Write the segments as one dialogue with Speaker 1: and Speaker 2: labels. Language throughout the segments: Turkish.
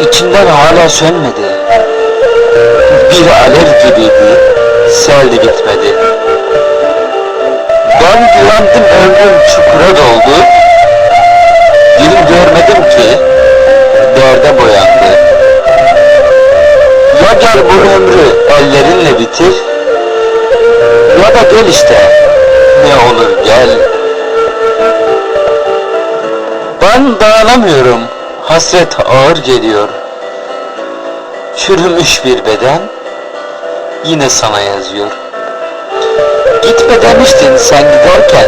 Speaker 1: içinden hala sönmedi. Bir alev gibiydi, seldi bitmedi. Ben güvendim ömrüm çukura doldu. Dilim görmedim ki, derde boyandı. Ya gel bu ömrü ellerinle bitir, ya da gel işte, ne olur gel. Ben dayanamıyorum, hasret ağır geliyor. Çürümüş bir beden, yine sana yazıyor. Gitme demiştin sen giderken.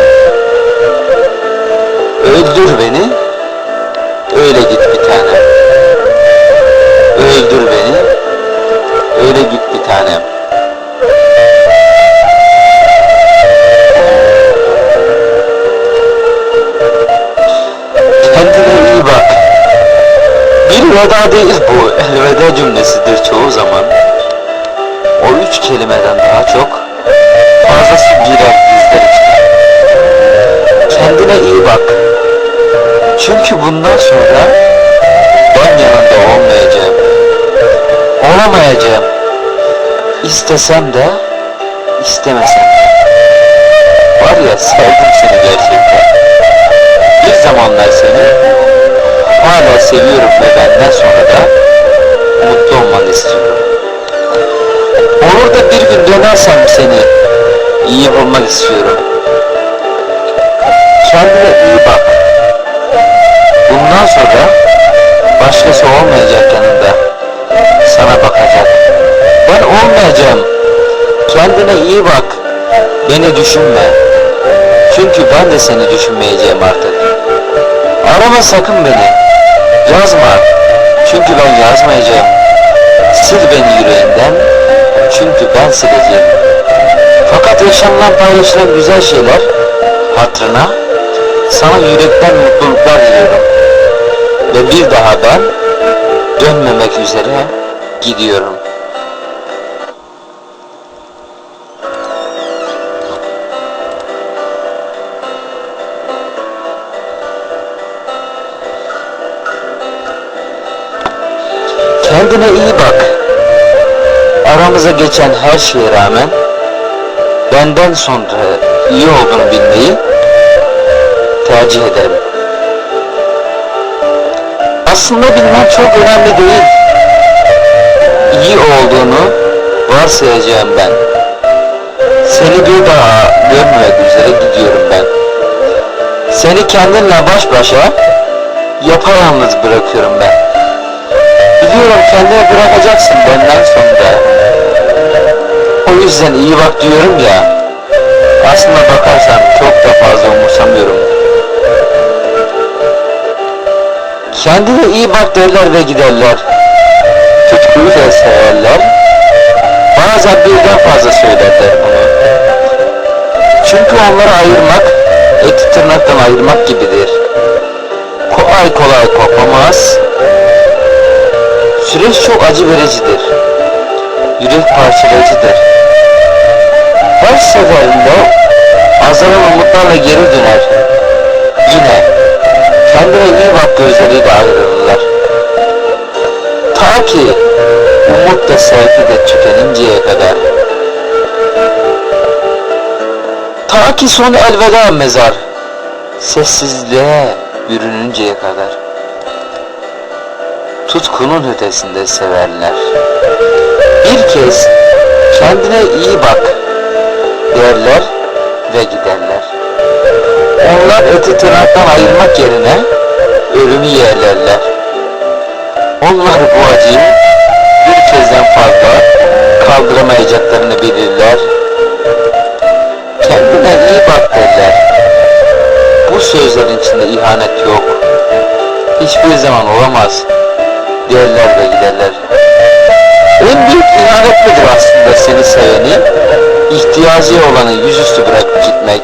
Speaker 1: Öldür beni, öyle git bir tanem. Bir veda değil bu, elveda cümlesidir çoğu zaman. O üç kelimeden daha çok fazlası girer bizler için. Kendine iyi bak. Çünkü bundan sonra ben yanında olmayacağım. Olamayacağım. İstesem de, istemesem de. Var ya sevdim seni gerçekten. Bir zamanlar seni hala seviyorum ve benden sonra da mutlu olmanı istiyorum. Olur da bir gün dönersem seni iyi bulmak istiyorum. Kendine iyi bak. Bundan sonra başkası olmayacak yanında. Sana bakacak. Ben olmayacağım. Kendine iyi bak. Beni düşünme. Çünkü ben de seni düşünmeyeceğim artık. Arama sakın beni. Yazma. Çünkü ben yazmayacağım. Sil beni yüreğinden. Çünkü ben sileceğim. Fakat yaşanılan paylaşılan güzel şeyler hatırına sana yürekten mutluluklar diliyorum. Ve bir daha ben dönmemek üzere gidiyorum. Kendine iyi bak. Aramıza geçen her şeye rağmen benden sonra iyi olduğunu bilmeyi tercih ederim. Aslında bilmem çok önemli değil. İyi olduğunu varsayacağım ben. Seni bir daha görmemek üzere gidiyorum ben. Seni kendinle baş başa yapayalnız bırakıyorum ben. Biliyorum kendini bırakacaksın benden sonra. O yüzden iyi bak diyorum ya. Aslında bakarsan çok da fazla umursamıyorum. Kendine iyi bak derler ve giderler. Tutkuyu da severler. Bazen birden fazla söylerler bunu. Çünkü onları ayırmak, eti tırnaktan ayırmak gibidir. Kolay kolay kopamaz. Süreç çok acı vericidir. Yürek parçalayıcıdır. Her seferinde azalan umutlarla geri döner. Yine kendine iyi bak gözleriyle ayrılırlar. Ta ki umut da sevgi de tükeninceye kadar. Ta ki son elveda mezar sessizliğe bürününceye kadar. Tutkunun ötesinde severler. Bir kez kendine iyi bak derler ve giderler. Onlar eti tırnaktan ayırmak yerine ölümü yerlerler. Onlar bu acıyı bir kezden fazla kaldıramayacaklarını bilirler. Kendine iyi bak derler. Bu sözlerin içinde ihanet yok. Hiçbir zaman olamaz derler ve giderler. En büyük ihanet midir aslında seni seveni? İhtiyacı olanı yüzüstü bırakıp gitmek.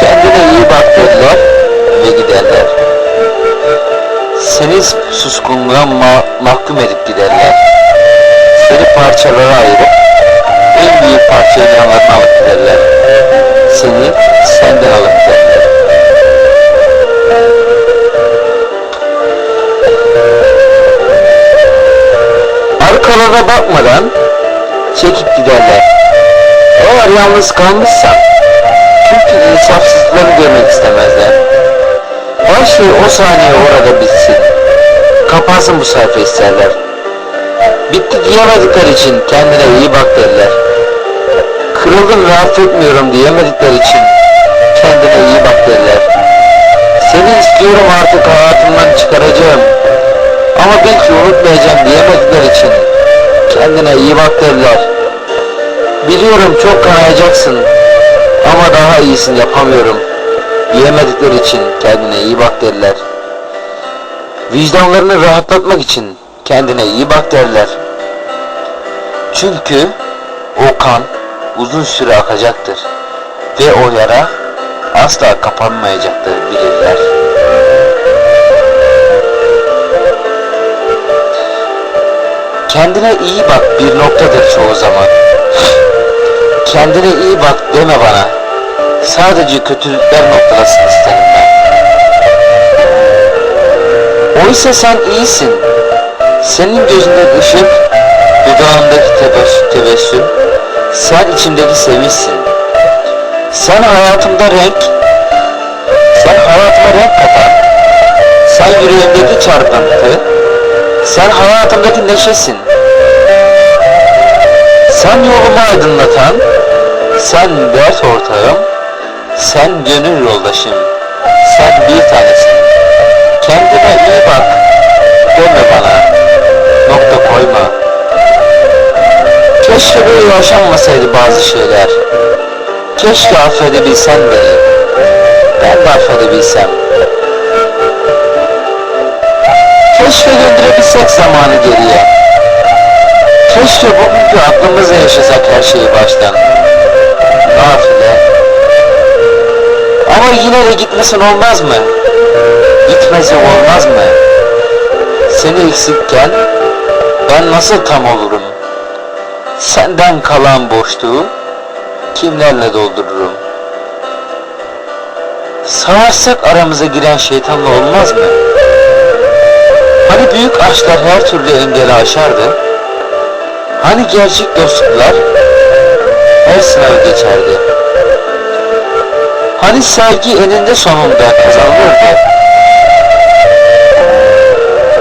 Speaker 1: Kendine iyi bak derler ve giderler. Seni suskunluğa ma mahkum edip giderler. Seni parçalara ayırıp en büyük parçayı yanlarına alıp giderler. Seni senden alıp giderler. Sola da bakmadan çekip giderler. Eğer yalnız kalmışsam çünkü insafsızlıklarını görmek istemezler. Her şey o saniye orada bitsin. Kapansın bu sayfa isterler. Bitti diyemedikleri için kendine iyi bak derler. Kırıldım ve affetmiyorum diyemedikleri için kendine iyi bak derler. Seni istiyorum artık hayatımdan çıkaracağım. Ama bil ki unutmayacağım diyemedikleri için kendine iyi bak derler. Biliyorum çok kanayacaksın ama daha iyisini yapamıyorum diyemedikleri için kendine iyi bak derler. Vicdanlarını rahatlatmak için kendine iyi bak derler. Çünkü o kan uzun süre akacaktır ve o yara asla kapanmayacaktır bilirler. Kendine iyi bak bir noktadır çoğu zaman. Kendine iyi bak deme bana. Sadece kötülükler noktalasın isterim ben. Oysa sen iyisin. Senin gözünde ışık, dudağındaki tebessüm, sen içimdeki sevinçsin. Sen hayatımda renk, sen hayatıma renk katan, sen yüreğimdeki çarpıntı, sen hayatımdaki neşesin. Sen yolumu aydınlatan, sen dert ortağım, sen gönül yoldaşım, sen bir tanesin. Kendine iyi bak, deme bana, nokta koyma. Keşke böyle yaşanmasaydı bazı şeyler. Keşke affedebilsen beni. Ben de affedebilsem. Keşke döndürebilsek zamanı geriye. Keşke bugünkü aklımızla yaşasak her şeyi baştan. Nafile. Ama yine de gitmesin olmaz mı? Gitmesi olmaz mı? Seni eksikken ben nasıl tam olurum? Senden kalan boşluğu kimlerle doldururum? Savaşsak aramıza giren şeytanla olmaz mı? Hani büyük aşklar her türlü engeli aşardı? Hani gerçek dostluklar her sınavı geçerdi? Hani sevgi eninde sonunda kazanılırdı?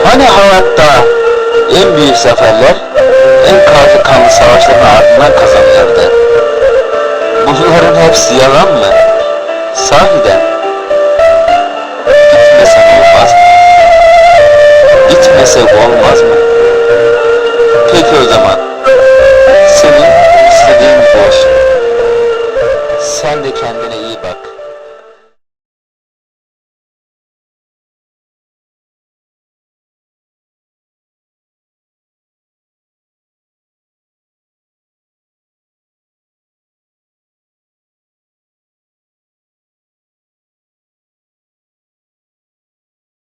Speaker 1: Hani hayatta en büyük zaferler en kafi kanlı savaşların ardından kazanılırdı? Bunların hepsi yalan mı? Sahiden Gitmesek olmaz mı? Peki o zaman